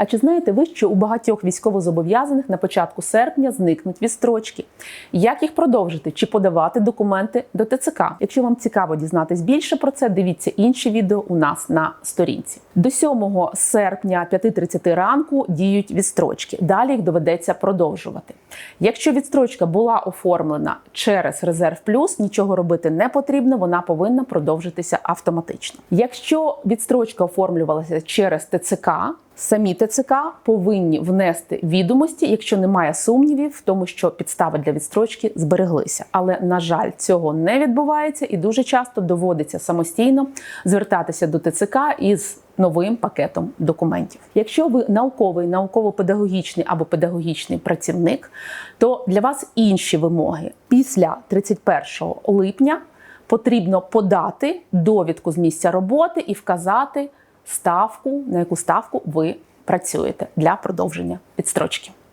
А чи знаєте ви, що у багатьох військовозобов'язаних на початку серпня зникнуть відстрочки? Як їх продовжити чи подавати документи до ТЦК? Якщо вам цікаво дізнатись більше про це, дивіться інші відео у нас на сторінці. До 7 серпня 5.30 ранку діють відстрочки. Далі їх доведеться продовжувати. Якщо відстрочка була оформлена через резерв плюс, нічого робити не потрібно, вона повинна продовжитися автоматично. Якщо відстрочка оформлювалася через ТЦК, самі ТЦК повинні внести відомості, якщо немає сумнівів в тому, що підстави для відстрочки збереглися. Але на жаль, цього не відбувається, і дуже часто доводиться самостійно звертатися до ТЦК із новим пакетом документів. Якщо ви науковий, науково-педагогічний або педагогічний працівник, то для вас інші вимоги після 31 липня потрібно подати довідку з місця роботи і вказати ставку, на яку ставку ви працюєте для продовження відстрочки.